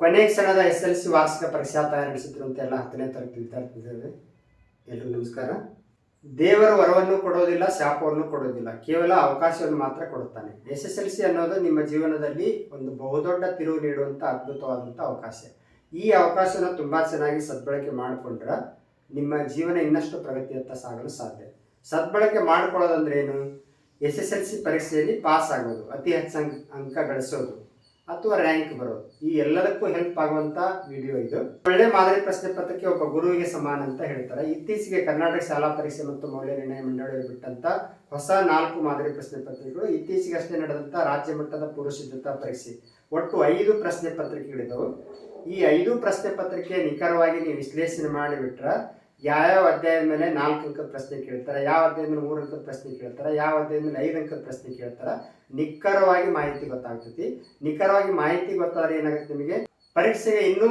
ಕೊನೆಯ ಕ್ಷಣದ S L C ವಾರ್ಷಿಕ ಪರೀಕ್ಷಾ ತಯಾರಿ ಅಂತ ಎಲ್ಲ ಹತ್ತನೇ ತರಗತಿ ವಿದ್ಯಾರ್ಥಿಗಳಿಗೆ ಎಲ್ರಿಗೂ ನಮಸ್ಕಾರ. ದೇವರು ವರವನ್ನು ಕೊಡೋದಿಲ್ಲ, ಶಾಪವನ್ನು ಕೊಡೋದಿಲ್ಲ. ಕೇವಲ ಅವಕಾಶವನ್ನು ಮಾತ್ರ ಕೊಡುತ್ತಾನೆ. ಎಸ್ ಎಸ್ ಎಲ್ ಸಿ ಅನ್ನೋದು ನಿಮ್ಮ ಜೀವನದಲ್ಲಿ ಒಂದು ಬಹುದೊಡ್ಡ ತಿರುವು ನೀಡುವಂಥ ಅದ್ಭುತವಾದಂಥ ಅವಕಾಶ. ಈ ಅವಕಾಶನ ತುಂಬ ಚೆನ್ನಾಗಿ ಸದ್ಬಳಕೆ ಮಾಡಿಕೊಂಡ್ರೆ ನಿಮ್ಮ ಜೀವನ ಇನ್ನಷ್ಟು ಪ್ರಗತಿಯತ್ತ ಸಾಗಲು ಸಾಧ್ಯ. ಸದ್ಬಳಕೆ ಮಾಡ್ಕೊಳ್ಳೋದಂದ್ರೆ ಏನು? ಎಸ್ ಎಸ್ ಎಲ್ ಸಿ ಪರೀಕ್ಷೆಯಲ್ಲಿ ಪಾಸ್ ಆಗೋದು, ಅತಿ ಹೆಚ್ಚು ಅಂಕ ಗಳಿಸೋದು. ಅಥವಾ ರ್ಯಾಂಕ್ ಬರೋದು. ಈ ಎಲ್ಲದಕ್ಕೂ ಹೆಲ್ಪ್ ಆಗುವಂತ ವಿಡಿಯೋ ಇದು. ಒಳ್ಳೆ ಮಾದರಿ ಪ್ರಶ್ನೆ ಪತ್ರಕ್ಕೆ ಒಬ್ಬ ಗುರುವಿಗೆ ಸಮಾನ ಅಂತ ಹೇಳ್ತಾರೆ. ಇತ್ತೀಚೆಗೆ ಕರ್ನಾಟಕ ಶಾಲಾ ಪರೀಕ್ಷೆ ಮತ್ತು ಮೌಲ್ಯ ನಿರ್ಣಯ ಮಂಡಳಿ ಬಿಟ್ಟಂತ ಹೊಸ ನಾಲ್ಕು ಮಾದರಿ ಪ್ರಶ್ನೆ ಪತ್ರಿಕೆಗಳು, ಇತ್ತೀಚೆಗೆ ಅಷ್ಟೇ ನಡೆದಂತ ರಾಜ್ಯ ಮಟ್ಟದ ಪೂರ್ವ ಸಿದ್ಧತಾ ಪರೀಕ್ಷೆ. ಒಟ್ಟು ಐದು ಪ್ರಶ್ನೆ ಪತ್ರಿಕೆಗಳಿದ್ದವು ಈ ಐದು ಪ್ರಶ್ನೆ ಪತ್ರಿಕೆ ನಿಖರವಾಗಿ ನೀವು ವಿಶ್ಲೇಷಣೆ ಮಾಡಿಬಿಟ್ರೆ ಯಾವ್ಯಾವ ಅಧ್ಯಾಯದ ಮೇಲೆ ನಾಲ್ಕು ಅಂಕದ ಪ್ರಶ್ನೆ ಕೇಳ್ತಾರೆ, ಯಾವ ಅಧ್ಯಾಯದ ಮೇಲೆ ಮೂರು ಅಂಕದ ಪ್ರಶ್ನೆ ಕೇಳ್ತಾರೆ, ಯಾವ ಅಧ್ಯಾಯದ ಮೇಲೆ ಐದು ಅಂಕದ ಪ್ರಶ್ನೆ ಕೇಳ್ತಾರೆ ನಿಖರವಾಗಿ ಮಾಹಿತಿ ಗೊತ್ತಾಗ್ತೈತಿ. ನಿಖರವಾಗಿ ಮಾಹಿತಿ ಗೊತ್ತಾದ್ರೆ ಏನಾಗುತ್ತೆ ನಿಮಗೆ? ಪರೀಕ್ಷೆಗೆ ಇನ್ನೂ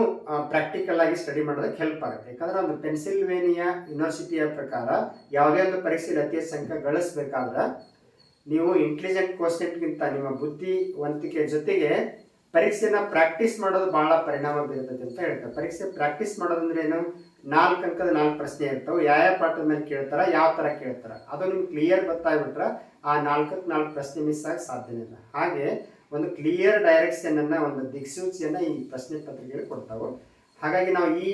ಪ್ರಾಕ್ಟಿಕಲ್ ಆಗಿ ಸ್ಟಡಿ ಮಾಡೋದಕ್ಕೆ ಹೆಲ್ಪ್ ಆಗುತ್ತೆ. ಯಾಕಂದ್ರೆ ಒಂದು ಪೆನ್ಸಿಲ್ವೇನಿಯಾ ಯೂನಿವರ್ಸಿಟಿಯ ಪ್ರಕಾರ ಯಾವುದೇ ಒಂದು ಪರೀಕ್ಷೆಯಲ್ಲಿ ಅತಿ ಹೆಚ್ಚು ಅಂಕ ಗಳಿಸ್ಬೇಕಾದ್ರೆ ನೀವು ಇಂಟೆಲಿಜೆಂಟ್ ಕ್ವಶನ್ಗಿಂತ ನಿಮ್ಮ ಬುದ್ಧಿವಂತಿಕೆ ಜೊತೆಗೆ ಪರೀಕ್ಷೆನ ಪ್ರಾಕ್ಟೀಸ್ ಮಾಡೋದು ಬಹಳ ಪರಿಣಾಮ ಬೀರ್ತದೆ ಅಂತ ಹೇಳ್ತಾರೆ. ಪರೀಕ್ಷೆ ಪ್ರಾಕ್ಟೀಸ್ ಮಾಡೋದಂದ್ರೆ ಏನು? ನಾಲ್ಕು ಅಂಕದ ನಾಲ್ಕು ಪ್ರಶ್ನೆ ಇರ್ತಾವೆ. ಯಾವ ಯಾವ ಪಾಠದ ಮೇಲೆ ಕೇಳ್ತಾರ? ಯಾವ ಥರ ಕೇಳ್ತಾರ? ಅದು ನಿಮ್ಗೆ ಕ್ಲಿಯರ್ ಗೊತ್ತಾಗ್ಬಿಟ್ರೆ ಆ ನಾಲ್ಕಕ್ಕೆ ನಾಲ್ಕು ಪ್ರಶ್ನೆ ಮಿಸ್ ಆಗಿ ಸಾಧ್ಯನೇ ಇಲ್ಲ. ಹಾಗೆ ಒಂದು ಕ್ಲಿಯರ್ ಡೈರೆಕ್ಷನ್ ಅನ್ನ, ಒಂದು ದಿಕ್ಸೂಚಿಯನ್ನು ಈ ಪ್ರಶ್ನೆ ಪತ್ರಿಕೆಗಳು ಕೊಡ್ತಾವೆ. ಹಾಗಾಗಿ ನಾವು ಈ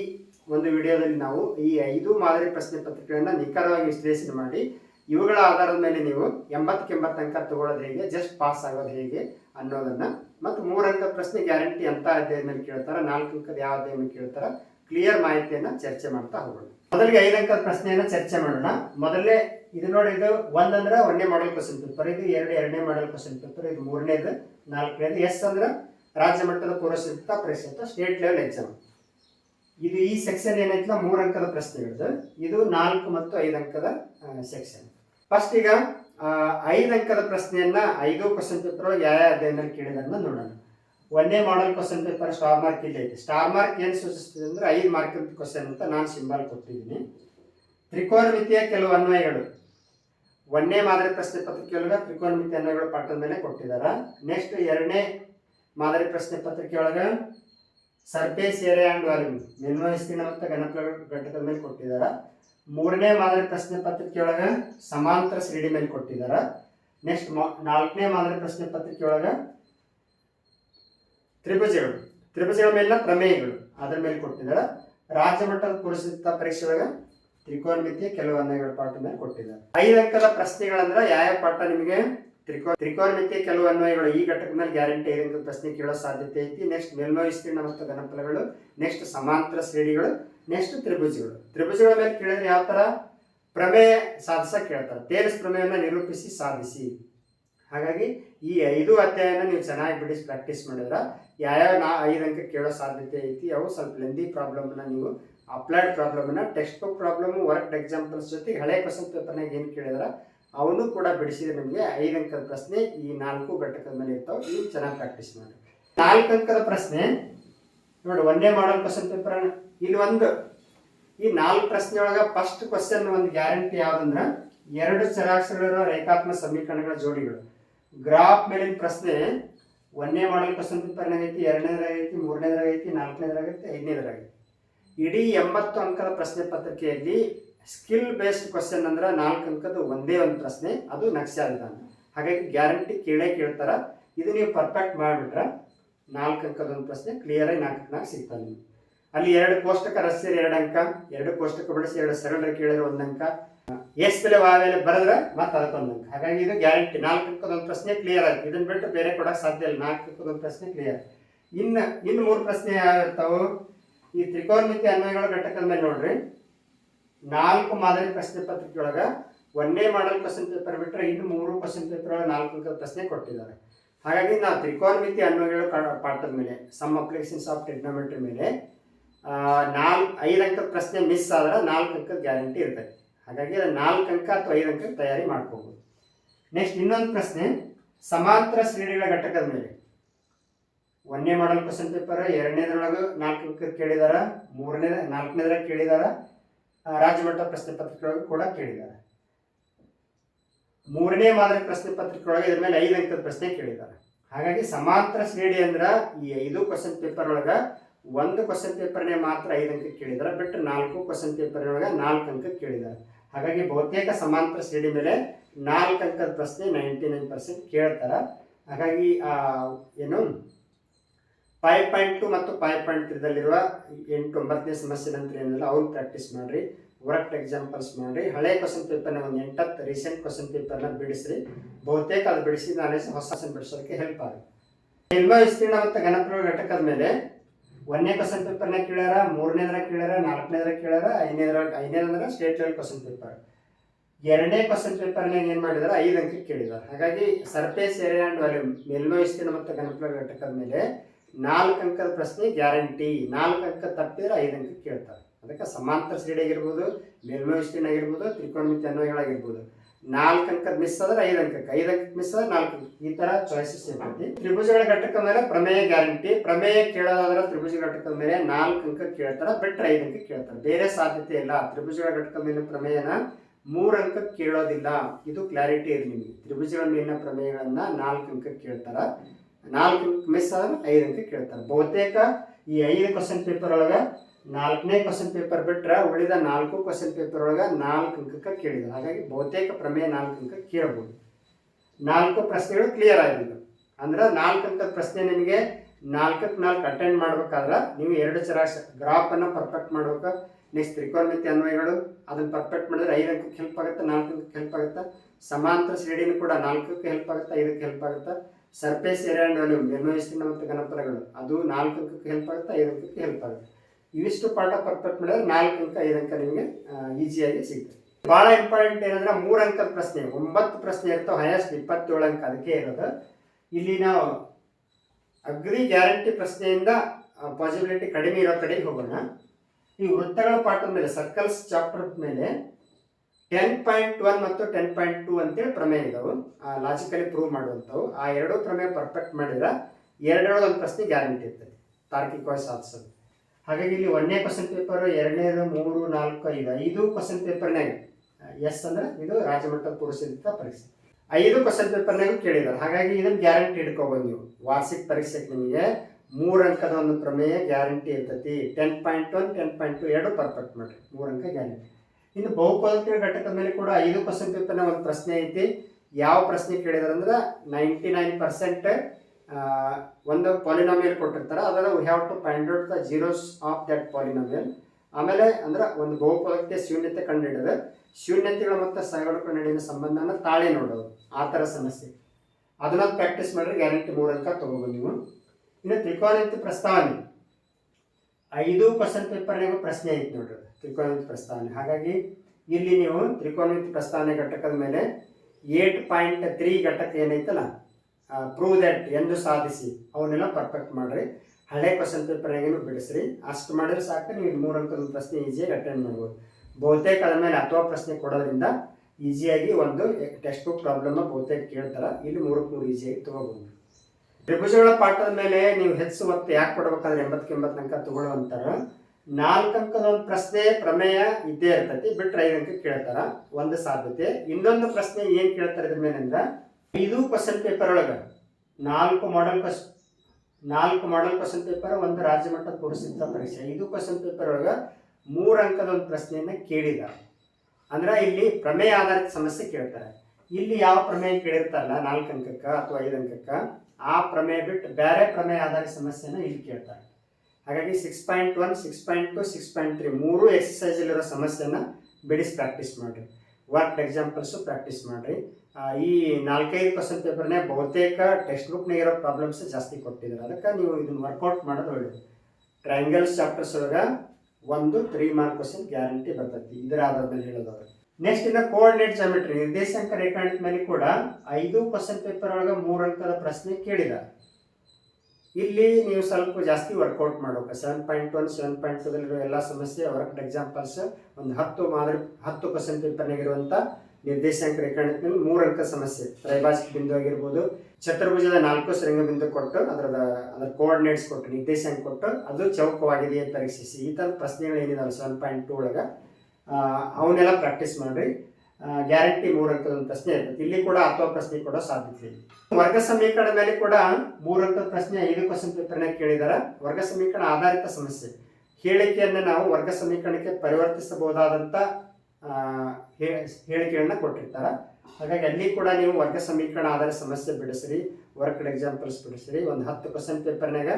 ಒಂದು ವಿಡಿಯೋದಲ್ಲಿ ನಾವು ಈ ಐದು ಮಾದರಿ ಪ್ರಶ್ನೆ ಪತ್ರಿಕೆಗಳನ್ನು ನಿಖರವಾಗಿ ವಿಶ್ಲೇಷಣೆ ಮಾಡಿ, ಇವುಗಳ ಆಧಾರದ ಮೇಲೆ ನೀವು ಎಂಬತ್ತಕ್ಕೆ ಎಂಬತ್ತು ಅಂಕ ತಗೊಳ್ಳೋದು ಹೇಗೆ ಜಸ್ಟ್ ಪಾಸ್ ಆಗೋದು ಹೇಗೆ ಅನ್ನೋದನ್ನ ಮತ್ತು ಮೂರು ಅಂಕದ ಪ್ರಶ್ನೆ ಗ್ಯಾರಂಟಿ ಅಂತ ಅಧ್ಯಯನ ಮೇಲೆ ಕೇಳ್ತಾರ, ನಾಲ್ಕು ಅಂಕದ ಯಾವ ಅಧ್ಯಾಯ ಮೇಲೆ ಕೇಳ್ತಾರ ಕ್ಲಿಯರ್ ಮಾಹಿತಿಯನ್ನು ಚರ್ಚೆ ಮಾಡ್ತಾ ಹೋಗೋಣ. ಮೊದಲಿಗೆ ಐದು ಅಂಕದ ಪ್ರಶ್ನೆಯನ್ನ ಚರ್ಚೆ ಮಾಡೋಣ. ಮೊದಲೇ ಇದು ನೋಡಿ, ಇದು ಒಂದಂದ್ರೆ ಒಂದನೇ ಮಾಡಲ್ ಕ್ವಶನ್ ಪೇಪರ್ ಇದು ಎರಡು ಎರಡನೇ ಮಾಡಲ್ ಕ್ವಶನ್ ಪೇಪರ್ ಇದು ಮೂರನೇದು, ನಾಲ್ಕನೇದು ಎಸ್ ಅಂದ್ರೆ ರಾಜ್ಯ ಮಟ್ಟದ ಪರೀಕ್ಷೆ ಅಂತ ಸ್ಟೇಟ್ ಲೆವೆಲ್ ಎಕ್ಸಾಮ್ ಇದು ಈ ಸೆಕ್ಷನ್ ಏನೈತಲ್ಲ, ಮೂರು ಅಂಕದ ಪ್ರಶ್ನೆಗಳದ್ದು ಇದು ನಾಲ್ಕು ಮತ್ತು ಐದು ಅಂಕದ ಸೆಕ್ಷನ್ ಫಸ್ಟ್ ಈಗ ಐದು ಅಂಕದ ಪ್ರಶ್ನೆಯನ್ನ ಐದು ಕ್ವಶನ್ ಪೇಪರ್ ಒಳಗೆ ಯಾವ ಯಾವ ಕೇಳಿದನ್ನ ನೋಡೋಣ. ಒಂದೇ model question paper star mark ಇಲ್ಲಿ ಐತೆ. ಸ್ಟಾರ್ ಮಾರ್ಕ್ ಏನು ಸೂಚಿಸ್ತದೆ ಅಂದ್ರೆ ಐದು ಮಾರ್ಕ್ ಕ್ವಶನ್ ಅಂತ ನಾನು ಸಿಂಬಲ್ ಕೊಟ್ಟಿದ್ದೀನಿ. ತ್ರಿಕೋನಮಿತಿಯ ಕೆಲವು ಅನ್ವಯಗಳು. ಒಂದನೇ ಮಾದರಿ ಪ್ರಶ್ನೆ ಪತ್ರಿಕೆಯೊಳಗೆ ತ್ರಿಕೋನಮಿತಿ ಅನ್ನಗಳು ಪಾಠದ ಮೇಲೆ ಕೊಟ್ಟಿದ್ದಾರೆ ನೆಕ್ಸ್ಟ್ ಎರಡನೇ ಮಾದರಿ ಪ್ರಶ್ನೆ ಪತ್ರಿಕೆಯೊಳಗೆ ಸರ್ಫೇಸ್ ಏರಿಯಾ ಆ್ಯಂಡ್ ವಾಲ್ಯೂಮ್ ವಿಸ್ತೀರ್ಣ ಮತ್ತು ಘನಫಲ ಘಟಕದ ಮೇಲೆ ಕೊಟ್ಟಿದ್ದಾರೆ ಮೂರನೇ ಮಾದರಿ ಪ್ರಶ್ನೆ ಪತ್ರಿಕೆಯೊಳಗೆ ಸಮಾಂತರ ಶ್ರೇಣಿ ಮೇಲೆ ಕೊಟ್ಟಿದ್ದಾರೆ ನೆಕ್ಸ್ಟ್ ನಾಲ್ಕನೇ ಮಾದರಿ ಪ್ರಶ್ನೆ ಪತ್ರಿಕೆಯೊಳಗೆ ತ್ರಿಭುಜಗಳು, ತ್ರಿಭುಜಗಳ ಮೇಲಿನ ಪ್ರಮೇಯಗಳು, ಅದರ ಮೇಲೆ ಕೊಟ್ಟಿದ್ದಾರೆ ರಾಜ್ಯ ಮಟ್ಟದ ಪರೀಕ್ಷೆ ಒಳಗೆ ತ್ರಿಕೋನಮಿತಿಯ ಕೆಲವು ಅನ್ವಯಗಳ ಪಾಠ ಕೊಟ್ಟಿದ್ದಾರೆ. ಐದು ಅಂಕದ ಪ್ರಶ್ನೆಗಳಂದ್ರೆ ಯಾವ ಪಾಠ ನಿಮಗೆ ತ್ರಿಕೋ, ತ್ರಿಕೋನಮಿತಿಯ ಕೆಲವು ಅನ್ವಯಗಳು ಈ ಘಟಕದ ಮೇಲೆ ಗ್ಯಾರಂಟಿ ಇರುವಂತಹ ಪ್ರಶ್ನೆ ಕೇಳೋ ಸಾಧ್ಯತೆ ಐತಿ. ನೆಕ್ಸ್ಟ್ ಮೇಲ್ಮೈ ವಿಸ್ತೀರ್ಣ ಮತ್ತು ಘನಫಲಗಳು ನೆಕ್ಸ್ಟ್ ಸಮಾಂತರ ಶ್ರೇಣಿಗಳು ನೆಕ್ಸ್ಟ್ ತ್ರಿಭುಜಗಳು. ತ್ರಿಭುಜಗಳ ಮೇಲೆ ಕೇಳಿದ್ರೆ ಯಾವ ತರ? ಪ್ರಮೇಯ ಸಾಧಿಸ ಕೇಳ್ತಾರೆ. ತೇರಿಸ ಪ್ರಮೇಯವನ್ನು ನಿರೂಪಿಸಿ ಸಾಧಿಸಿ. ಹಾಗಾಗಿ ಈ ಐದು ಅಧ್ಯಾಯನ ನೀವು ಚೆನ್ನಾಗಿ ಬಿಡಿಸಿ ಪ್ರಾಕ್ಟೀಸ್ ಮಾಡಿದ್ರೆ ಯಾವ್ಯಾವ ನಾ ಐದು ಅಂಕ ಕೇಳೋ ಸಾಧ್ಯತೆ ಐತಿ, ಅವು ಸ್ವಲ್ಪ ಲೆಂದಿ ಪ್ರಾಬ್ಲಮ್ನ ನೀವು applied ಪ್ರಾಬ್ಲಮ್ನ text book problem work examples ಜೊತೆಗೆ ಹಳೆ ಕ್ವಶನ್ ಪೇಪರ್ನಾಗ ಏನು ಕೇಳಿದ್ರೆ, ಅವನು ಕೂಡ ಬಿಡಿಸಿದ್ರೆ ನಿಮಗೆ ಐದು ಅಂಕದ ಪ್ರಶ್ನೆ ಈ ನಾಲ್ಕು ಘಟಕದ ಮೇಲೆ ಇರ್ತಾವೆ, ನೀವು ಚೆನ್ನಾಗಿ ಪ್ರಾಕ್ಟೀಸ್ ಮಾಡಿ. ನಾಲ್ಕು ಅಂಕದ ಪ್ರಶ್ನೆ, ನೋಡಿ ಒಂದೇ ಮಾಡಲ್ ಕ್ವಶನ್ ಪೇಪರ್ ಇಲ್ಲಿ ಒಂದು, ಈ ನಾಲ್ಕು ಪ್ರಶ್ನೆ ಒಳಗೆ ಫಸ್ಟ್ ಕ್ವಶನ್ ಒಂದು ಗ್ಯಾರಂಟಿ ಯಾವುದಂದ್ರೆ, ಎರಡು ಚರಾಕ್ಷರಗಳ ರೇಖಾತ್ಮಕ ಸಮೀಕರಣಗಳ ಜೋಡಿಗಳು. ಗ್ರಾಫ್ ಮೇಲಿನ ಪ್ರಶ್ನೆ, ಒಂದನೇ ಮಾಡಲ್ ಪ್ರಶ್ನೆ ಪೇಪರ್ನಾಗ ಎರಡನೇದಾಗೈತಿ ಮೂರನೇದಾಗೈತಿ ಐತಿ ಐದನೇದಾಗೈತಿ ಇಡೀ ಎಂಬತ್ತು ಅಂಕದ ಪ್ರಶ್ನೆ ಪತ್ರಿಕೆಯಲ್ಲಿ ಸ್ಕಿಲ್ ಬೇಸ್ಡ್ ಕ್ವಶನ್ ಅಂದ್ರೆ ನಾಲ್ಕು ಅಂಕದ ಒಂದೇ ಒಂದು ಪ್ರಶ್ನೆ, ಅದು ನಕ್ಷೆ ಅಂತ ಹಾಗಾಗಿ ಗ್ಯಾರಂಟಿ ಕೇಳೇ ಕೇಳ್ತಾರ. ಇದು ನೀವು ಪರ್ಫೆಕ್ಟ್ ಮಾಡಿಬಿಟ್ರೆ ನಾಲ್ಕು ಅಂಕದ ಒಂದು ಪ್ರಶ್ನೆ ಕ್ಲಿಯರ್ ಆಗಿ ನಾಲ್ಕು ನಾಲ್ಕು ಸಿಗ್ತದೆ ನಿಮ್ಗೆ. ಅಲ್ಲಿ ಎರಡು ಕೋಷ್ಟಕ ರಸ್ಸೇರಿ ಎರಡು ಅಂಕ. ಎರಡು ಕೋಷ್ಟಕ ಬಳಸಿ ಎರಡು ಸರಳ ಕೇಳಿದ್ರೆ ಒಂದು ಅಂಕ. ಎಸ್ ಬೆಲೆ ವಾ ಬೆಲೆ ಬರೆದ್ರೆ ಮತ್ತೆ ಅದಕ್ಕೊಂದು ಹಾಗಾಗಿ ಇದು ಗ್ಯಾರಂಟಿ ನಾಲ್ಕು ಅಂಕದ ಒಂದು ಪ್ರಶ್ನೆ ಕ್ಲಿಯರ್ ಆಯ್ತು. ಇದನ್ನ ಬಿಟ್ಟು ಬೇರೆ ಕೊಡೋಕೆ ಸಾಧ್ಯ ಇಲ್ಲ. ನಾಲ್ಕು ಅಂಕದ ಒಂದು ಪ್ರಶ್ನೆ ಕ್ಲಿಯರ್ ಇನ್ನು ಇನ್ನು ಮೂರು ಪ್ರಶ್ನೆ ಯಾವ ಇರ್ತಾವು ಈ ತ್ರಿಕೋನಮಿತಿ ಅನ್ವಯಗಳ ಘಟಕದ ಮೇಲೆ ನೋಡ್ರಿ. ನಾಲ್ಕು ಮಾದರಿ ಪ್ರಶ್ನೆ ಪತ್ರಿಕೆಯೊಳಗೆ ಒಂದೇ ಮಾಡಲ್ ಕ್ವಶನ್ ಪೇಪರ್ ಬಿಟ್ಟರೆ ಇನ್ನು ಮೂರು ಕ್ವಶನ್ ಪೇಪರ್ ಒಳಗೆ ನಾಲ್ಕು ಪ್ರಶ್ನೆ ಕೊಟ್ಟಿದ್ದಾರೆ. ಹಾಗಾಗಿ ನಾವು ತ್ರಿಕೋನಮಿತಿ ಅನ್ವಯಗಳ ಪಾಠದ ಮೇಲೆ ಸಮ್ ಅಪ್ಲಿಕೇಶನ್ಸ್ ಆಫ್ ಟ್ರಿಗ್ನೋಮೆಟ್ರಿ ಮೇಲೆ ನಾಲ್ಕು ಐದು ಅಂಕದ ಪ್ರಶ್ನೆ ಮಿಸ್ ಆದ್ರೆ ನಾಲ್ಕು ಅಂಕದ ಗ್ಯಾರಂಟಿ ಇರ್ತದೆ. ಹಾಗಾಗಿ ಅದು ನಾಲ್ಕು ಅಂಕ ಅಥವಾ ಐದು ಅಂಕ ತಯಾರಿ ಮಾಡ್ಕೋಬೋದು. ನೆಕ್ಸ್ಟ್ ಇನ್ನೊಂದು ಪ್ರಶ್ನೆ, ಸಮಾಂತರ ಶ್ರೇಣಿಗಳ ಘಟಕದ ಮೇಲೆ. ಒಂದನೇ ಮಾಡಲ್ ಕ್ವಶನ್ ಪೇಪರ್ ಎರಡನೇದ್ರೊಳಗೆ ನಾಲ್ಕು ಅಂಕ ಕೇಳಿದಾರ, ಮೂರನೇ, ನಾಲ್ಕನೇದ್ರಾಗ ಕೇಳಿದಾರ ರಾಜ್ಯಮಟ್ಟ ರಾಜ್ಯ ಮಟ್ಟ ಪ್ರಶ್ನೆ ಪತ್ರಿಕೆಯೊಳಗೆ ಕೂಡ ಕೇಳಿದ್ದಾರೆ ಮೂರನೇ ಮಾದರಿ ಪ್ರಶ್ನೆ ಪತ್ರಿಕೆಯೊಳಗೆ ಇದ್ರ ಮೇಲೆ ಐದು ಅಂಕದ ಪ್ರಶ್ನೆ ಕೇಳಿದ್ದಾರೆ ಹಾಗಾಗಿ ಸಮಾಂತರ ಶ್ರೇಣಿ ಅಂದ್ರೆ ಈ ಐದು ಕ್ವಶನ್ ಪೇಪರ್ ಒಳಗ ಒಂದು ಕ್ವಶನ್ ಪೇಪರ್ನೇ ಮಾತ್ರ ಐದು ಅಂಕ ಕೇಳಿದಾರೆ ಬಿಟ್ಟು ನಾಲ್ಕು ಕ್ವಶನ್ ಪೇಪರ್ನೊಳಗೆ ನಾಲ್ಕು ಅಂಕ ಕೇಳಿದ್ದಾರೆ ಹಾಗಾಗಿ ಬಹುತೇಕ ಸಮಾಂತರ ಶ್ರೇಣಿ ಮೇಲೆ ನಾಲ್ಕು ಅಂಕದ ಪ್ರಶ್ನೆ ನೈಂಟಿ ನೈನ್ ಪರ್ಸೆಂಟ್ ಕೇಳ್ತಾರೆ. ಹಾಗಾಗಿ ಆ, ಏನು? ಫೈವ್ ಪಾಯಿಂಟ್ ಟು ಮತ್ತು ಫೈವ್ ಪಾಯಿಂಟ್ ತ್ರೀದಲ್ಲಿರುವ ಎಂಟು ಒಂಬತ್ತನೇ ಸಮಸ್ಯೆ ನಂತರ ಏನಿಲ್ಲ ಅವ್ರು ಪ್ರಾಕ್ಟೀಸ್ ಮಾಡಿರಿ ವರ್ಕ್ ಎಕ್ಸಾಂಪಲ್ಸ್ ಮಾಡ್ರಿ. ಹಳೆ ಕ್ವಶನ್ ಪೇಪರ್ನ ಒಂದು ಎಂಟತ್ತು ರೀಸೆಂಟ್ ಕ್ವಶನ್ ಪೇಪರ್ನ ಬಿಡಿಸ್ರಿ. ಬಹುತೇಕ ಅದು ಬಿಡಿಸಿ ನಾನೇ ಹೊಸ ಬಿಡಿಸೋದಕ್ಕೆ ಹೆಲ್ಪ್ ಆಗುತ್ತೆ ಮೇಲ್ಮೈ ವಿಸ್ತೀರ್ಣ ಮತ್ತು ಘನಪ್ರಯೋಗ ಘಟಕದ ಮೇಲೆ ಒಂದನೇ ಕ್ವಶನ್ ಪೇಪರ್ನ ಕೇಳ್ಯಾರ ಮೂರನೇದ್ರ ಕೇಳ್ಯಾರ ನಾಲ್ಕನೇದ್ರ ಕೇಳ್ಯಾರ ಐದನೇದ್ರ ಐದನೇದ್ರ ಸ್ಟೇಟ್ ಲೆವೆಲ್ ಕ್ವಶನ್ ಪೇಪರ್ ಎರಡನೇ ಕ್ವಶನ್ ಪೇಪರ್ನಾಗ ಏನು ಮಾಡಿದಾರೆ? ಐದು ಅಂಕ ಕೇಳಿದ್ದಾರೆ ಹಾಗಾಗಿ ಸರ್ಫೇಸ್ ಏರಿಯಾ ಆ್ಯಂಡ್ ವಾಲ್ಯೂಮ್ ಮೇಲ್ಮೈ ವಿಸ್ತೀರ್ಣ ಮತ್ತು ಘನಪ್ರಯೋಗ ಘಟಕದ ಮೇಲೆ ನಾಲ್ಕು ಅಂಕದ ಪ್ರಶ್ನೆ ಗ್ಯಾರಂಟಿ ನಾಲ್ಕು ಅಂಕ ತಪ್ಪಿದ್ರೆ ಐದು ಅಂಕ ಕೇಳ್ತಾರೆ. ಅದಕ್ಕೆ ಸಮಾಂತರ ಶ್ರೇಣಿ ಆಗಿರ್ಬೋದು ಮೇಲ್ಮೈ ವಿಸ್ತೀರ್ಣ ಆಗಿರ್ಬೋದು ತ್ರಿಕೋಣಮಿತಿ ಅನ್ವಯಗಳಾಗಿರ್ಬೋದು. ನಾಲ್ಕು ಅಂಕದ ಮಿಸ್ ಆದ್ರೆ ಐದು ಅಂಕಕ್ಕೆ ಐದು ಅಂಕಕ್ಕೆ ಮಿಸ್ ಆದ್ರೆ ನಾಲ್ಕು ಈ ತರ ಚಾಯ್ಸಸ್ ಇರ್ತೈತಿ. ತ್ರಿಭುಜಗಳ ಘಟಕ ಮೇಲೆ ಪ್ರಮೇಯ ಗ್ಯಾರಂಟಿ ಪ್ರಮೇಯ ಕೇಳೋದಾದ್ರೆ ತ್ರಿಭುಜ ಘಟಕದ ಮೇಲೆ ನಾಲ್ಕು ಅಂಕ ಕೇಳ್ತಾರೆ, ಬಿಟ್ರೆ ಐದು ಅಂಕ ಕೇಳ್ತಾರೆ. ಬೇರೆ ಸಾಧ್ಯತೆ ಇಲ್ಲ. ತ್ರಿಭುಜಗಳ ಘಟಕದ ಮೇಲೆ ಪ್ರಮೇಯನ ಮೂರು ಅಂಕ ಕೇಳೋದಿಲ್ಲ. ಇದು ಕ್ಲಾರಿಟಿ ಇರಲಿ. ತ್ರಿಭುಜಗಳ ಮೇಲಿನ ಪ್ರಮೇಯಗಳನ್ನ ನಾಲ್ಕು ಅಂಕ ಕೇಳ್ತಾರ. ನಾಲ್ಕು ಮಿಸ್ ಆದ್ರೆ ಐದು ಅಂಕ ಕೇಳ್ತಾರೆ. ಬಹುತೇಕ ಈ ಐದು ಕ್ವಶನ್ ಪೇಪರ್ ಒಳಗೆ ನಾಲ್ಕನೇ ಕ್ವಶನ್ ಪೇಪರ್ ಬಿಟ್ರೆ ಉಳಿದ ನಾಲ್ಕು ಕ್ವಶನ್ ಪೇಪರ್ ಒಳಗೆ ನಾಲ್ಕು ಅಂಕಕ್ಕೆ ಕೇಳಿದ್ರು. ಹಾಗಾಗಿ ಬಹುತೇಕ ಪ್ರಮೇಯ ನಾಲ್ಕು ಅಂಕ ಕೇಳ್ಬೋದು. ನಾಲ್ಕು ಪ್ರಶ್ನೆಗಳು ಕ್ಲಿಯರ್ ಆಗಿದ್ದು. ಅಂದ್ರೆ ನಾಲ್ಕು ಅಂಕದ ಪ್ರಶ್ನೆ ನಿಮಗೆ ನಾಲ್ಕಕ್ಕೆ ನಾಲ್ಕು ಅಟೆಂಡ್ ಮಾಡ್ಬೇಕಾದ್ರೆ ನೀವು ಎರಡು ಚರಾಕ್ಷ ಗ್ರಾಫನ್ನು ಪರ್ಫೆಕ್ಟ್ ಮಾಡ್ಬೇಕು. ನೆಕ್ಸ್ಟ್ ತ್ರಿಕೋನಮಿತಿ ಅನ್ವಯಗಳು, ಅದನ್ನು ಪರ್ಫೆಕ್ಟ್ ಮಾಡಿದ್ರೆ ಐದು ಅಂಕಕ್ಕೆ ಹೆಲ್ಪ್ ಆಗುತ್ತೆ, ನಾಲ್ಕು ಅಂಕಕ್ಕೆ ಹೆಲ್ಪ್ ಆಗುತ್ತೆ. ಸಮಾಂತರ ಶ್ರೇಣಿನೂ ಕೂಡ ನಾಲ್ಕಕ್ಕೆ ಹೆಲ್ಪ್ ಆಗುತ್ತೆ, ಐದಕ್ಕೆ ಹೆಲ್ಪ್ ಆಗುತ್ತೆ. ಸರ್ಫೇಸ್ ಏರಿಯಾ ಆ್ಯಂಡ್ ವಾಲ್ಯೂಮ್ ವಿಸ್ತೀರ್ಣ ಮತ್ತು ಘನಪದಗಳು. ಅದು ನಾಲ್ಕು ಅಂಕಕ್ಕೆ ಹೆಲ್ಪ್ ಆಗುತ್ತೆ ಐದು ಅಂಕಕ್ಕೆ ಹೆಲ್ಪ್ ಆಗುತ್ತೆ. ಇವಿಷ್ಟು ಪಾಠ ಪರ್ಫೆಕ್ಟ್ ಮಾಡಿದ್ರೆ ನಾಲ್ಕು ಅಂಕ, ಐದು ಅಂಕ ನಿಮಗೆ ಈಸಿಯಾಗಿ ಸಿಗ್ತದೆ. ಭಾಳ ಇಂಪಾರ್ಟೆಂಟ್ ಏನಂದ್ರೆ ಮೂರು ಅಂಕದ ಪ್ರಶ್ನೆ, ಒಂಬತ್ತು ಪ್ರಶ್ನೆ ಇರ್ತಾವೆ ಹೈಯೆಸ್ಟ್ ಇಪ್ಪತ್ತೇಳು ಅಂಕ ಅದಕ್ಕೆ ಇರೋದು. ಇಲ್ಲಿ ನಾವು ಅಗ್ರಿ ಗ್ಯಾರಂಟಿ ಪ್ರಶ್ನೆಯಿಂದ ಪಾಸಿಬಿಲಿಟಿ ಕಡಿಮೆ ಇರೋ ಕಡೆಗೆ ಹೋಗೋಣ. ಈ ವೃತ್ತಗಳ ಪಾಠದ ಮೇಲೆ ಸರ್ಕಲ್ಸ್ ಚಾಪ್ಟರ್ ಮೇಲೆ ಟೆನ್ ಪಾಯಿಂಟ್ ಒನ್ ಮತ್ತು ಟೆನ್ ಪಾಯಿಂಟ್ ಟೂ ಅಂತೇಳಿ ಪ್ರಮೇಯ ಇದಾವೆ. ಲಾಜಿಕಲಿ ಪ್ರೂವ್ ಮಾಡುವಂಥವು. ಆ ಎರಡೂ ಪ್ರಮೇಯ ಪರ್ಫೆಕ್ಟ್ ಮಾಡಿದ್ರೆ ಎರಡೆರಡು ಒಂದು ಪ್ರಶ್ನೆ ಗ್ಯಾರಂಟಿ ಇರ್ತದೆ. ತಾರ್ಕಿಕವಾಗಿ ಸಾಧಿಸೋದು. ಹಾಗಾಗಿ ಇಲ್ಲಿ ಒಂದನೇ ಕ್ವಶನ್ ಪೇಪರ್ ಎರಡನೇದು, ಮೂರು, ನಾಲ್ಕು, ಐದು. ಐದು ಕ್ವಶನ್ ಪೇಪರ್ನಾಗ ಎಸ್ ಅಂದ್ರೆ ಇದು ರಾಜ್ಯಮಟ್ಟ ಪುರುಷರಿತ ಪರೀಕ್ಷೆ. ಐದು ಕ್ವಶನ್ ಪೇಪರ್ನಾಗ ಕೇಳಿದ್ದಾರೆ ಹಾಗಾಗಿ ಇದನ್ನು ಗ್ಯಾರಂಟಿ ಹಿಡ್ಕೊಬೋದು ನೀವು. ವಾರ್ಷಿಕ ಪರೀಕ್ಷೆಗೆ ನಿಮಗೆ ಮೂರು ಅಂಕದ ಒಂದು ಪ್ರಮೇಯ ಗ್ಯಾರಂಟಿ ಇರ್ತೈತಿ. Ten point one ten point two ಎರಡು ಪರ್ಫೆಕ್ಟ್ ಮಾಡಿರಿ. ಮೂರು ಅಂಕ ಗ್ಯಾರಂಟಿ ಇನ್ನು ಬಹುಪದೋಕ್ತಿ ಘಟಕದ ಮೇಲೆ ಕೂಡ ಐದು ಕ್ವಶನ್ ಪೇಪರ್ನ ಒಂದು ಪ್ರಶ್ನೆ ಐತಿ. ಯಾವ ಪ್ರಶ್ನೆ ಕೇಳಿದಾರೆ ಅಂದ್ರೆ ನೈಂಟಿ ನೈನ್ ಪರ್ಸೆಂಟ್ ಒಂದು ಪಾಲಿನಾಮಿಯಲ್ ಕೊಟ್ಟಿರ್ತಾರೆ. ಅದರ we have to find out the zeros of that polynomial ಆಮೇಲೆ ಅಂದ್ರೆ ಒಂದು ಬಹುಪದಕ್ಕೆ ಶೂನ್ಯತೆ ಕಂಡುಹಿಡಿದು ಶೂನ್ಯತೆಗಳು ಮತ್ತು ಸಹಗಳ ನಡುವಿನ ಸಂಬಂಧನ ತಾಳೆ ನೋಡೋದು. ಆ ಥರ ಸಮಸ್ಯೆ. ಅದನ್ನ ಪ್ರಾಕ್ಟೀಸ್ ಮಾಡಿದ್ರೆ ಗ್ಯಾರಂಟಿ ಮೂರು ಅಂಕ ತಗೋಬೋದು ನೀವು. ಇನ್ನು ತ್ರಿಕೋನಮಿತಿ ಪ್ರಸ್ತಾವನೆ. ಐದು ಕ್ವಶನ್ ಪೇಪರ್ನಿಗೂ ಪ್ರಶ್ನೆ ಐತಿ ನೋಡ್ರಿ ತ್ರಿಕೋನಮಿತಿ ಪ್ರಸ್ತಾವನೆ. ಹಾಗಾಗಿ ಇಲ್ಲಿ ನೀವು ತ್ರಿಕೋನಮಿತಿ ಪ್ರಸ್ತಾವನೆ ಘಟಕದ ಮೇಲೆ ಏಟ್ ಪಾಯಿಂಟ್ ತ್ರೀ ಘಟಕ ಏನೈತಲ್ಲ ಪ್ರೂವ್ ದಟ್ ಎಂದು ಸಾಧಿಸಿ. ಅವನ್ನೆಲ್ಲ ಪರ್ಫೆಕ್ಟ್ ಮಾಡ್ರಿ. ಹಳೆ ಕ್ವಶನ್ ಪೇಪರ್ನಾಗೇನು ಬಿಡಿಸ್ರಿ. ಅಷ್ಟು ಮಾಡಿದ್ರೆ ಸಾಕು, ನೀವು ಮೂರು ಅಂಕದ ಪ್ರಶ್ನೆ ಈಸಿಯಾಗಿ ಅಟೆಂಡ್ ಮಾಡ್ಬೋದು. ಬಹುತೇಕ ಅದ ಮೇಲೆ ಅಥವಾ ಪ್ರಶ್ನೆ ಕೊಡೋದ್ರಿಂದ ಈಸಿಯಾಗಿ ಒಂದು ಟೆಕ್ಸ್ಟ್ ಬುಕ್ ಪ್ರಾಬ್ಲಮ್ನ ಬಹುತೇಕ ಕೇಳ್ತಾರೆ. ಇಲ್ಲಿ ಮೂರಕ್ಕೆ ಮೂರು ಈಸಿಯಾಗಿ ತಗೋಬಹುದು ತ್ರಿಭುಜಗಳ ಪಾಠದ ಮೇಲೆ ನೀವು ಹೆಚ್ಚು ಒತ್ತು ಯಾಕೆ ಕೊಡ್ಬೇಕಂದ್ರೆ ಎಂಬತ್ತಕ್ಕೆ ಎಂಬತ್ತು ಅಂಕ ತಗೊಳ್ಳುವಂತಾರ ನಾಲ್ಕು ಅಂಕದ ಒಂದು ಪ್ರಶ್ನೆ ಪ್ರಮೇಯ ಇದ್ದೇ ಇರ್ತೈತಿ ಬಿಟ್ಟರೆ ಐದು ಅಂಕ ಕೇಳ್ತಾರ. ಒಂದು ಸಾಧ್ಯತೆ. ಇನ್ನೊಂದು ಪ್ರಶ್ನೆ ಏನು ಕೇಳ್ತಾರೆ ಇದ್ರ ಮೇಲೆ ಅಂದ್ರೆ ಐದು ಕ್ವಶನ್ ಪೇಪರ್ ಒಳಗೆ ನಾಲ್ಕು ಮಾಡಲ್ ಕ್ವಶ್ ನಾಲ್ಕು ಮಾಡಲ್ ಕ್ವಶನ್ ಪೇಪರ್ ಒಂದು ರಾಜ್ಯ ಮಟ್ಟದ ಪುರುಷಿತ ಪರೀಕ್ಷೆ. ಐದು ಕ್ವಶನ್ ಪೇಪರ್ ಒಳಗೆ ಮೂರು ಅಂಕದ ಒಂದು ಪ್ರಶ್ನೆಯನ್ನ ಕೇಳಿದ. ಅಂದ್ರೆ ಇಲ್ಲಿ ಪ್ರಮೇಯ ಆಧಾರಿತ ಸಮಸ್ಯೆ ಕೇಳ್ತಾರೆ. ಇಲ್ಲಿ ಯಾವ ಪ್ರಮೇಯ ಕೇಳಿರ್ತಾರಲ್ಲ, ನಾಲ್ಕು ಅಂಕಕ್ಕೆ ಅಥವಾ ಐದು ಅಂಕಕ್ಕೆ, ಆ ಪ್ರಮೇಯ ಬಿಟ್ಟು ಬೇರೆ ಪ್ರಮೇಯ ಆಧಾರಿತ ಸಮಸ್ಯೆನ ಇಲ್ಲಿ ಕೇಳ್ತಾರೆ. ಹಾಗಾಗಿ six point one six point two six point three ಮೂರು ಎಕ್ಸಸೈಸಲ್ಲಿರೋ ಸಮಸ್ಯೆನ ಬಿಡಿಸಿ ಪ್ರಾಕ್ಟೀಸ್ ಮಾಡಿರಿ. ವರ್ಕ್ ಎಕ್ಸಾಂಪಲ್ಸು ಪ್ರಾಕ್ಟೀಸ್ ಮಾಡಿರಿ. ಈ ನಾಲ್ಕೈದು ಕ್ವಶನ್ ಪೇಪರ್ನೇ ಬಹುತೇಕ ಟೆಕ್ಸ್ಟ್ ಬುಕ್ನಾಗ ಇರೋ ಪ್ರಾಬ್ಲಮ್ಸ್ ಜಾಸ್ತಿ ಕೊಟ್ಟಿದ್ದಾರೆ. ಅದಕ್ಕೆ ನೀವು ಇದನ್ನು ವರ್ಕೌಟ್ ಮಾಡೋದು ಒಳ್ಳೆಯದು ಟ್ರಯಾಂಗಲ್ಸ್ ಚಾಪ್ಟರ್ಸ್ ಒಳಗೆ ಒಂದು ತ್ರೀ ಮಾರ್ಕ್ ಕ್ವಶನ್ ಗ್ಯಾರಂಟಿ ಬರ್ತೈತಿ. ಇದರ ಆಧಾರದ ಮೇಲೆ ಹೇಳೋದು ನೆಕ್ಸ್ಟ್ ಇನ್ನು ಕೋಆರ್ಡಿನೇಟ್ ಜಾಮೆಟ್ರಿ ನಿರ್ದೇಶಾಂಕ ರೇಖಾಂಡ್ ಮೇಲೆ ಕೂಡ ಐದು ಕ್ವಶನ್ ಪೇಪರ್ ಒಳಗೆ ಮೂರು ಅಂಕದ ಪ್ರಶ್ನೆ ಕೇಳಿದ. ಇಲ್ಲಿ ನೀವು ಸ್ವಲ್ಪ ಜಾಸ್ತಿ ವರ್ಕೌಟ್ ಮಾಡಬೇಕು. Seven point one seven point ಟೂದಲ್ಲಿರೋ ಎಲ್ಲ ಸಮಸ್ಯೆ ವರ್ಕ್ ಎಕ್ಸಾಂಪಲ್ಸ್ ಒಂದು ಹತ್ತು ಮಾದರಿ, ಹತ್ತು ಕ್ವಶನ್ ಪೇಪರ್ನಾಗಿರುವಂಥ ನಿರ್ದೇಶಾಂಕ ರೇಖಾಂಕದಲ್ಲಿ ಮೂರು ಅಂಕ ಸಮಸ್ಯೆ ತ್ರೈಭಾಷಿಕ ಬಿಂದು ಆಗಿರ್ಬೋದು, ಚತುರ್ಭುಜದ ನಾಲ್ಕು ಶೃಂಗ ಬಿಂದು ಕೊಟ್ಟು ಅದರದ, ಅದರ ಕೋಆರ್ಡಿನೇಟ್ಸ್ ಕೊಟ್ಟು ನಿರ್ದೇಶಾಂಕ ಕೊಟ್ಟು ಅದು ಚೌಕವಾಗಿದೆ ಅಂತ ಪರೀಕ್ಷಿಸಿ. ಈ ಥರದ ಪ್ರಶ್ನೆಗಳು ಏನಿದಾವೆ ಸೆವೆನ್ ಪಾಯಿಂಟ್ ಟು ಒಳಗೆ. ಅವನ್ನೆಲ್ಲ ಪ್ರಾಕ್ಟೀಸ್ ಮಾಡಿರಿ. ಗ್ಯಾರಂಟಿ ಮೂರು ಅಂಕದ ಒಂದು ಪ್ರಶ್ನೆ ಇರ್ತದೆ. ಇಲ್ಲಿ ಕೂಡ ಅಥವಾ ಪ್ರಶ್ನೆ ಕೂಡ ಸಾಧ್ಯತೆ ವರ್ಗ ಸಮೀಕರಣ ಮೇಲೆ ಕೂಡ ಮೂರು ಅಂಕದ ಪ್ರಶ್ನೆ, ಐದು ಕ್ವಶನ್ ಪೇಪರ್ನ ಕೇಳಿದಾರೆ. ವರ್ಗ ಸಮೀಕರಣ ಆಧಾರಿತ ಸಮಸ್ಯೆ. ಹೇಳಿಕೆಯನ್ನು ನಾವು ವರ್ಗ ಸಮೀಕರಣಕ್ಕೆ ಪರಿವರ್ತಿಸಬಹುದಾದಂಥ ಹೇಳಿಕೆಗಳನ್ನ ಕೊಟ್ಟಿರ್ತಾರೆ. ಹಾಗಾಗಿ ಅಲ್ಲಿ ಕೂಡ ನೀವು ವರ್ಗ ಸಮೀಕರಣ ಆಧಾರ ಸಮಸ್ಯೆ ಬಿಡಿಸ್ರಿ ವರ್ಕ್ಡ್ ಎಕ್ಸಾಂಪಲ್ಸ್ ಬಿಡಿಸ್ರಿ ಒಂದು ಹತ್ತು ಕ್ವಶನ್ ಪೇಪರ್ನಾಗ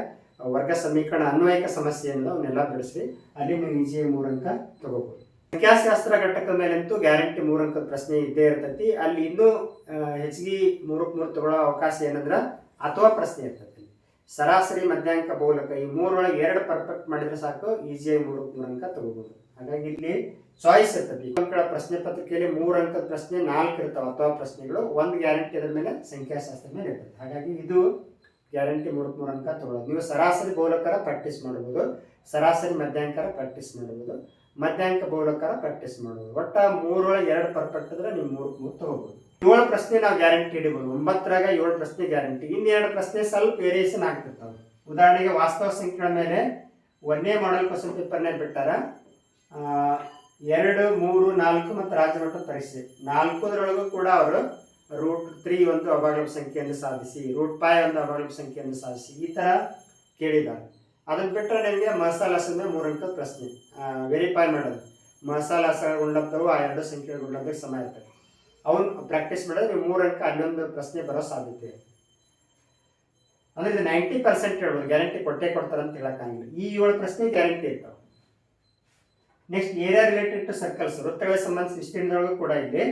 ವರ್ಗ ಸಮೀಕರಣ ಅನ್ವಯಿಕ ಸಮಸ್ಯೆಯನ್ನು ಅವನ್ನೆಲ್ಲ ಬಿಡಿಸ್ರಿ. ಅಲ್ಲಿ ನೀವು ಈಜಿ ಮೂರಂಕ ಅಂಕ ತಗೋಬಹುದು ಸಂಖ್ಯಾಶಾಸ್ತ್ರ ಘಟಕದ ಮೇಲಂತೂ ಗ್ಯಾರಂಟಿ ಮೂರು ಅಂಕದ ಪ್ರಶ್ನೆ ಇದ್ದೇ ಇರ್ತೈತಿ. ಅಲ್ಲಿ ಇನ್ನೂ ಹೆಚ್ಚಿಗೆ ಮೂರಕ್ಕೆ ಮೂರು ತಗೊಳ್ಳೋ ಅವಕಾಶ ಏನಂದ್ರೆ ಅಥವಾ ಪ್ರಶ್ನೆ ಇರ್ತೈತಿ. ಸರಾಸರಿ ಮಧ್ಯಾಂಕ ಬೌಲಕ ಈ ಮೂರೊಳಗೆ ಎರಡು ಪರ್ಫೆಕ್ಟ್ ಮಾಡಿದ್ರೆ ಸಾಕು ಈಜಿಯಾಗಿ ಮೂರಕ್ಕೆ ಮೂರು ಅಂಕ ತಗೋಬಹುದು ಹಾಗಾಗಿ ಇಲ್ಲಿ ಚಾಯ್ಸ್ ಇರ್ತದೆ. ಮಕ್ಕಳ ಪ್ರಶ್ನೆ ಪತ್ರಿಕೆಯಲ್ಲಿ ಮೂರು ಅಂಕದ ಪ್ರಶ್ನೆ, ನಾಲ್ಕು ಇರ್ತಾವೆ. ಅಥವಾ ಪ್ರಶ್ನೆಗಳು ಒಂದು ಗ್ಯಾರಂಟಿ ಅದ್ರ ಮೇಲೆ ಸಂಖ್ಯಾಶಾಸ್ತ್ರ ಮೇಲೆ ಇರ್ತದೆ. ಹಾಗಾಗಿ ಇದು ಗ್ಯಾರಂಟಿ ಮೂರು ಮೂರು ಅಂಕ ತಗೊಳ್ಳೋದು. ನೀವು ಸರಾಸರಿ ಬೋಲಕರ ಪ್ರಾಕ್ಟೀಸ್ ಮಾಡ್ಬೋದು. ಸರಾಸರಿ ಮಧ್ಯಾಂಕರ ಪ್ರಾಕ್ಟೀಸ್ ಮಾಡ್ಬೋದು. ಮಧ್ಯಾಂಕ ಬೋಲಕರ ಪ್ರಾಕ್ಟೀಸ್ ಮಾಡ್ಬೋದು. ಒಟ್ಟ ಮೂರೊಳಗೆ ಎರಡು ಪರ್ಫೆಕ್ಟ್ ಅಂದ್ರೆ ನೀವು ಮೂರು ಮೂರು ತಗೋಬಹುದು ಏಳು ಪ್ರಶ್ನೆ ನಾವು ಗ್ಯಾರಂಟಿ ಹಿಡಿಬೋದು ಒಂಬತ್ತರಾಗ ಏಳು ಪ್ರಶ್ನೆ ಗ್ಯಾರಂಟಿ ಇನ್ನೆರಡು ಪ್ರಶ್ನೆ ಸ್ವಲ್ಪ ವೇರಿಯೇಷನ್ ಆಗ್ತಿರ್ತಾವೆ. ಉದಾಹರಣೆಗೆ ವಾಸ್ತವ ಸಂಖ್ಯೆಗಳ ಮೇಲೆ ಒಂದೇ ಮಾಡಲ್ ಕ್ವಶನ್ ಪೇಪರ್ನೇ ಬಿಟ್ಟಾರ. ಎರಡು, ಮೂರು, ನಾಲ್ಕು ಮತ್ತು ರಾಜಮಠ ಪರೀಕ್ಷೆ ನಾಲ್ಕುದರೊಳಗೂ ಕೂಡ ಅವರು ರೂಟ್ ತ್ರೀ ಒಂದು ಅಭಾಗಲಭ ಸಂಖ್ಯೆಯನ್ನು ಸಾಧಿಸಿ, ರೂಟ್ ಫೈವ್ ಒಂದು ಅಭಾಗಲಭ ಸಂಖ್ಯೆಯನ್ನು ಸಾಧಿಸಿ ಈ ಥರ ಕೇಳಿದ್ದಾರೆ. ಅದನ್ನು ಬಿಟ್ಟರೆ ನಿಮಗೆ ಮಸಾಲಾಸ್ ಅಂದ್ರೆ ಮೂರಂಕ ಪ್ರಶ್ನೆ. ವೆರಿಫೈ ಮಾಡೋದು. ಮಸಾಲಾಸ ಉಳ್ಳದ್ದವು ಆ ಎರಡು ಸಂಖ್ಯೆಗಳು ಉಳ್ಳದ್ದಕ್ಕೆ ಸಮ ಇರ್ತದೆ ಅವನು ಪ್ರಾಕ್ಟೀಸ್ ಮಾಡಿದ್ರೆ ನೀವು ಮೂರಂಕ ಹನ್ನೊಂದು ಪ್ರಶ್ನೆ ಬರೋ ಸಾಧ್ಯತೆ. ಇದೆ ಅಂದ್ರೆ ಇದು ನೈಂಟಿ ಪರ್ಸೆಂಟ್ ಹೇಳ್ಬೋದು. ಗ್ಯಾರಂಟಿ ಕೊಟ್ಟೇ ಕೊಡ್ತಾರೆ ಅಂತ ಹೇಳಕ್ಕಾಗಿಲ್ಲ. ಈ ಏಳು ಪ್ರಶ್ನೆ ಗ್ಯಾರಂಟಿ ಇರ್ತಾವೆ. Next area related to circles ವೃತ್ತಗಳ ಸಂಬಂಧಿಸಿದ ಇಷ್ಟಿನದೊಳಗೂ ಕೂಡ ಇಲ್ಲಿ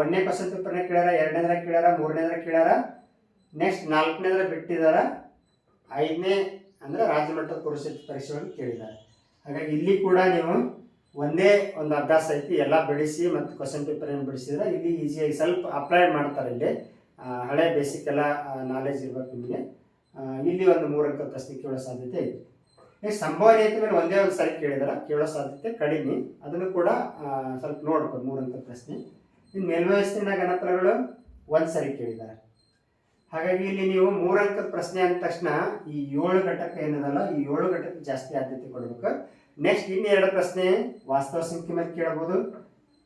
ಒಂದನೇ ಕ್ವಶನ್ ಪೇಪರ್ನ ಕೇಳ್ಯಾರ ಎರಡನೇದ್ರ ಕೇಳ್ಯಾರ ಮೂರನೇದ್ರ ಕೇಳ್ಯಾರ ನೆಕ್ಸ್ಟ್ ನಾಲ್ಕನೇದ್ರ ಬಿಟ್ಟಿದಾರ, ಐದನೇ ಅಂದ್ರೆ ರಾಜ್ಯ ಮಟ್ಟದ ಪುರುಷ ಪರೀಕ್ಷೆಗಳನ್ನು ಕೇಳಿದ್ದಾರೆ. ಹಾಗಾಗಿ ಇಲ್ಲಿ ಕೂಡ ನೀವು ಒಂದೇ ಒಂದು ಅಭ್ಯಾಸ ಐತಿ, ಎಲ್ಲ ಬಿಡಿಸಿ ಮತ್ತು ಕ್ವಶನ್ ಪೇಪರ್ ಏನು ಬಿಡಿಸಿದ್ರೆ ಇಲ್ಲಿ ಈಸಿಯಾಗಿ ಸ್ವಲ್ಪ ಅಪ್ಲೈ ಮಾಡ್ತಾರೆ ಇಲ್ಲಿ. ಹಳೆ ಬೇಸಿಕ್ ಎಲ್ಲ ನಾಲೆಜ್ ಇರಬೇಕು ನಿಮಗೆ. ಇಲ್ಲಿ ಒಂದು ಮೂರಂಕ ಪ್ರಶ್ನೆ ಕೇಳೋ ಸಾಧ್ಯತೆ ಐತಿ. ನೆಕ್ಸ್ಟ್ ಸಂಭವನೀಯತೆ ಮೇಲೆ ಒಂದೇ ಒಂದು ಸರಿ ಕೇಳಿದಾರೆ ಕೇಳೋ ಸಾಧ್ಯತೆ ಕಡಿಮೆ. ಅದನ್ನು ಕೂಡ ಸ್ವಲ್ಪ ನೋಡ್ಬೋದು ಮೂರಂತ ಪ್ರಶ್ನೆ. ಇನ್ನು ಮೇಲ್ವಯಸ್ಸಿನ ಗಣಪನಗಳು ಒಂದು ಸರಿ ಕೇಳಿದ್ದಾರೆ. ಹಾಗಾಗಿ ಇಲ್ಲಿ ನೀವು ಮೂರಂಕದ ಪ್ರಶ್ನೆ ಅಂದ ತಕ್ಷಣ ಈ ಏಳು ಘಟಕ ಏನದಲ್ಲ, ಈ ಏಳು ಘಟಕ ಜಾಸ್ತಿ ಆದ್ಯತೆ ಕೊಡಬೇಕು. ನೆಕ್ಸ್ಟ್ ಇನ್ನೆರಡು ಪ್ರಶ್ನೆ, ವಾಸ್ತವ ಸಂಖ್ಯೆ ಮೇಲೆ ಕೇಳಬಹುದು.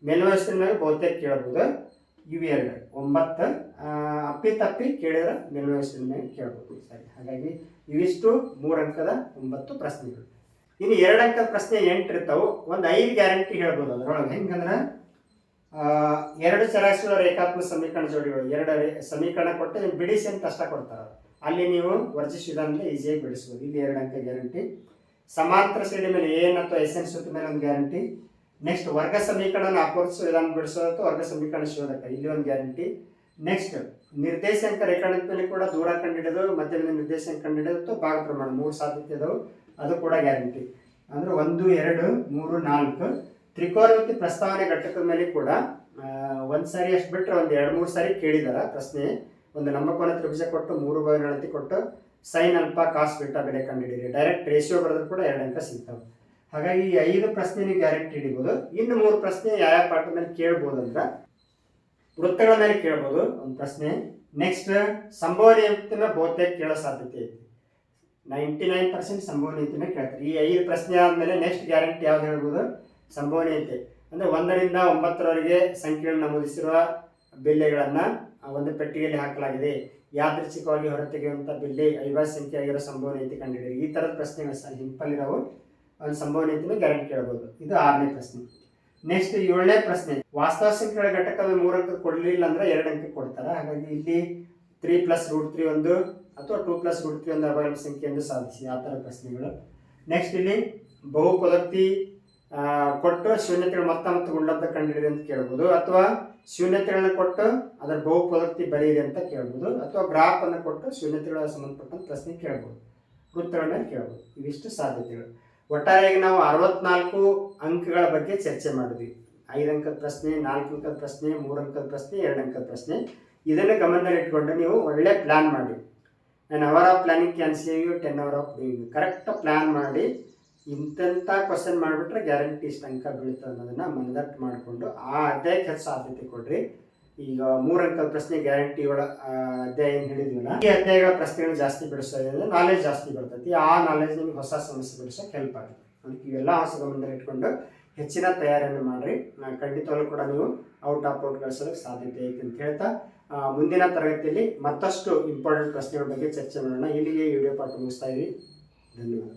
ಮೇಲ್ವಯಸ್ಸಿನ ಮೇಲೆ ಬಹುತೇಕ ಕೇಳಬಹುದು. ಇವೆರಡು ಒಂಬತ್ತು ಆ, ಅಪ್ಪಿ ತಪ್ಪಿ ಕೇಳಿದ್ರೆ ಮೇಲ್ವಯಸ್ಸಿನ ಮೇಲೆ ಕೇಳಬಹುದು ಸರಿ. ಹಾಗಾಗಿ ಇವಿಷ್ಟು ಮೂರು ಅಂಕದ ಒಂಬತ್ತು ಪ್ರಶ್ನೆಗಳು. ಇನ್ನು ಎರಡು ಅಂಕದ ಪ್ರಶ್ನೆ ಎಂಟು ಇರ್ತಾವೆ ಒಂದು ಐದು ಗ್ಯಾರಂಟಿ ಹೇಳ್ಬೋದು ಅದರೊಳಗೆ. ಹೆಂಗಂದ್ರೆ ಎರಡು ಸರಾಸರಿ ರೇಖಾತ್ಮಕ ಸಮೀಕರಣ ಜೋಡಿಗಳು. ಎರಡು ಸಮೀಕರಣ ಕೊಟ್ಟು ನೀವು ಬಿಡಿಸಿ ಅಂತ ಕಷ್ಟ ಕೊಡ್ತಾರೆ. ಅಲ್ಲಿ ನೀವು ವರ್ಜಿಸ್ ವಿಧಾನದಲ್ಲಿ ಈಸಿಯಾಗಿ ಬಿಡಿಸ್ಬೋದು. ಇಲ್ಲಿ ಎರಡು ಅಂಕ ಗ್ಯಾರಂಟಿ. ಸಮಾಂತರ ಶ್ರೇಣಿ ಮೇಲೆ ಏನು ಅಥವಾ ಎಸ್ ಎನ್ ಸೂತ್ರ ಮೇಲೆ ಒಂದು ಗ್ಯಾರಂಟಿ. ನೆಕ್ಸ್ಟ್ ವರ್ಗ ಸಮೀಕರಣ ಅಪವರ್ತಿಸೋ ವಿಧಾನ ಬಿಡಿಸೋದು ವರ್ಗ ಸಮೀಕರಣ ಶೋಧಕ. ಇಲ್ಲಿ ಒಂದು ಗ್ಯಾರಂಟಿ. ನೆಕ್ಸ್ಟ್ ನಿರ್ದೇಶಾಂಕ ರೇಖಾಂಕದ ಮೇಲೆ ಕೂಡ ದೂರ ಕಂಡಿಡಿದು ಮಧ್ಯದಲ್ಲಿ ನಿರ್ದೇಶಾಂಕ ಅಥವಾ ಭಾಗ ಪ್ರಮಾಣ ಮೂರು ಸಾಧ್ಯತೆ ಇದಾವೆ ಅದು ಕೂಡ ಗ್ಯಾರಂಟಿ ಅಂದ್ರೆ ಒಂದು, ಎರಡು, ಮೂರು, ನಾಲ್ಕು. ತ್ರಿಕೋನಮಿತಿ ಪ್ರಸ್ತಾವನೆ ಘಟಕದ ಮೇಲೆ ಕೂಡ ಒಂದು ಸಾರಿ ಅಷ್ಟು ಬಿಟ್ಟರೆ ಒಂದು ಎರಡು, ಮೂರು ಸಾರಿ ಕೇಳಿದಾರ ಪ್ರಶ್ನೆ. ಒಂದು ನಮ್ಮ ಲಂಬಕೋನ ತ್ರಿಭುಜ ಕೊಟ್ಟು, ಮೂರು ಬಾರಿ ಅಳತೆ ಕೊಟ್ಟು ಸೈನ್ ಅಲ್ಪ ಕಾಸ್ ಬಿಟ್ಟ ಬೆಲೆ ಕಂಡುಹಿಡಿಯಿರಿ ಡೈರೆಕ್ಟ್ ರೇಷಿಯೋ ಬರೆದ್ರು ಕೂಡ ಎರಡು ಅಂಕ ಸಿಗ್ತಾವೆ. ಹಾಗಾಗಿ ಈ ಐದು ಪ್ರಶ್ನೆ ನೀವು ಗ್ಯಾರಂಟಿ ಹಿಡಿಬೋದು ಇನ್ನು ಮೂರು ಪ್ರಶ್ನೆ ಯಾವ ಪಾಠದ ಮೇಲೆ ಕೇಳ್ಬೋದು ಅಂದ್ರೆ ವೃತ್ತಗಳ ಮೇಲೆ ಕೇಳ್ಬೋದು, ಒಂದು ಪ್ರಶ್ನೆ. ನೆಕ್ಸ್ಟ್ ಸಂಭವನೀಯತೆನ ಬಹುತೇಕ ಕೇಳೋ ಸಾಧ್ಯತೆ ಐತಿ. ನೈಂಟಿ ನೈನ್ ಪರ್ಸೆಂಟ್ ಸಂಭವನೀಯತೆನ ಕೇಳ್ತಾರೆ. ಈ ಐದು ಪ್ರಶ್ನೆ ಆದಮೇಲೆ ನೆಕ್ಸ್ಟ್ ಗ್ಯಾರಂಟಿ ಯಾವ್ದು ಹೇಳ್ಬೋದು? ಸಂಭವನೀಯತೆ. ಅಂದರೆ ಒಂದರಿಂದ ಒಂಬತ್ತರವರೆಗೆ ಸಂಖ್ಯೆಗಳು ನಮೂದಿಸಿರುವ ಬಿಲ್ಲೆಗಳನ್ನು ಒಂದು ಪೆಟ್ಟಿಗೆಯಲ್ಲಿ ಹಾಕಲಾಗಿದೆ. ಯಾದೃಚ್ಛಿಕವಾಗಿ ಹೊರತೆಗೆಯುವಂಥ ಬಿಲ್ಲೆ ಐವತ್ತು ಸಂಖ್ಯೆ ಆಗಿರೋ ಸಂಭವನೀಯತೆ ಕಂಡುಹಿಡಿಯಿರಿ. ಈ ಥರದ ಪ್ರಶ್ನೆಗಳು ಸಹ ಇರೋವು ಒಂದು ಗ್ಯಾರಂಟಿ ಕೇಳ್ಬೋದು ಇದು ಆರನೇ ಪ್ರಶ್ನೆ. ನೆಕ್ಸ್ಟ್ ಏಳನೇ ಪ್ರಶ್ನೆ. ವಾಸ್ತವ ಸಂಖ್ಯೆಗಳ ಘಟಕದ ಮೂರು ಅಂಕ ಕೊಡಲಿಲ್ಲ ಅಂದ್ರೆ ಎರಡು ಅಂಕೆ ಕೊಡ್ತಾರೆ. ಹಾಗಾಗಿ ಇಲ್ಲಿ ತ್ರೀ ಪ್ಲಸ್ ರೂಟ್ ತ್ರೀ ಒಂದು ಅಥವಾ ಟೂ ಪ್ಲಸ್ ರೂಟ್ ತ್ರೀ ಒಂದು ಅಭಾಗದ ಸಂಖ್ಯೆಯನ್ನು ಸಾಧಿಸಿ. ಆ ಥರ ಪ್ರಶ್ನೆಗಳು. ನೆಕ್ಸ್ಟ್ ಇಲ್ಲಿ ಬಹುಪದಕ್ತಿ ಕೊಟ್ಟು ಶೂನ್ಯತೆಗಳು ಮೊತ್ತ ಮತ್ತು ಗುಂಡಬ್ದ ಕಂಡಿಡಿದೆ ಅಂತ ಕೇಳ್ಬೋದು. ಅಥವಾ ಶೂನ್ಯತೆಗಳನ್ನ ಕೊಟ್ಟು ಅದರ ಬಹುಪದಕ್ತಿ ಬರೆಯಿರಿ ಅಂತ ಕೇಳ್ಬೋದು. ಅಥವಾ ಗ್ರಾಫ್ ಅನ್ನು ಕೊಟ್ಟು ಶೂನ್ಯತೆಗಳ ಸಂಬಂಧಪಟ್ಟಂತ ಪ್ರಶ್ನೆ ಕೇಳ್ಬೋದು. ವೃತ್ತಗಳ ಮೇಲೆ ಕೇಳ್ಬೋದು. ಇವಿಷ್ಟು ಸಾಧ್ಯತೆಗಳು. ಒಟ್ಟಾರೆಯಾಗಿ ನಾವು ಅರವತ್ನಾಲ್ಕು ಅಂಕಗಳ ಬಗ್ಗೆ ಚರ್ಚೆ ಮಾಡಿದ್ವಿ. ಐದು ಅಂಕದ ಪ್ರಶ್ನೆ, ನಾಲ್ಕು ಅಂಕದ ಪ್ರಶ್ನೆ, ಮೂರು ಅಂಕದ ಪ್ರಶ್ನೆ, ಎರಡು ಅಂಕದ ಪ್ರಶ್ನೆ. ಇದನ್ನು ಗಮನದಲ್ಲಿ ಇಟ್ಕೊಂಡು ನೀವು ಒಳ್ಳೆ ಪ್ಲ್ಯಾನ್ ಮಾಡಿ. An hour of planning can save you ten hour of doing correct plan ಮಾಡಿ, ಇಂಥಂಥ ಕ್ವಶನ್ ಮಾಡಿಬಿಟ್ರೆ ಗ್ಯಾರಂಟಿ ಇಷ್ಟು ಅಂಕ ಬೀಳುತ್ತೆ ಅನ್ನೋದನ್ನು ಮನದಟ್ಟು ಮಾಡಿಕೊಂಡು, ಆ ಅಧ್ಯಾಯಕ್ಕೆ ಹೆಚ್ಚು ಆದ್ಯತೆ ಕೊಡ್ರಿ. ಈಗ ಮೂರಂಕದ ಪ್ರಶ್ನೆ ಗ್ಯಾರಂಟಿ ಒಳ ಆ, ಅಧ್ಯಾಯ ಏನು ಹೇಳಿದ್ವಲ್ಲ ಈ ಅಧ್ಯಾಯಗಳ ಪ್ರಶ್ನೆಗಳು ಜಾಸ್ತಿ ಬಿಡಿಸೋದ್ರೆ ನಾಲೆಜ್ ಜಾಸ್ತಿ ಬರ್ತೈತಿ. ಆ ನಾಲೆಜ್ ನಿಮಗೆ ಹೊಸ ಸಮಸ್ಯೆ ಬಿಡಿಸೋಕೆ ಹೆಲ್ಪ್ ಆಗುತ್ತೆ. ಅದಕ್ಕೆ ಇವೆಲ್ಲ ಹೊಸ ಗಮನದಲ್ಲಿ ಇಟ್ಕೊಂಡು ಹೆಚ್ಚಿನ ತಯಾರಿಯನ್ನು ಮಾಡಿರಿ. ಖಂಡಿತವಾಗ್ಲೂ ಕೂಡ ನೀವು ಔಟ್ ಆಫ್ ಔಟ್ ಗಳಿಸೋದಕ್ಕೆ ಸಾಧ್ಯತೆ ಐತೆ ಅಂತ ಹೇಳ್ತಾ ಮುಂದಿನ ತರಗತಿಯಲ್ಲಿ ಮತ್ತಷ್ಟು ಇಂಪಾರ್ಟೆಂಟ್ ಪ್ರಶ್ನೆಗಳ ಬಗ್ಗೆ ಚರ್ಚೆ ಮಾಡೋಣ. ಇಲ್ಲಿಗೆ ವಿಡಿಯೋ ಪಾಠ ಮುಗಿಸ್ತಾ ಇದ್ದೀವಿ ಧನ್ಯವಾದ.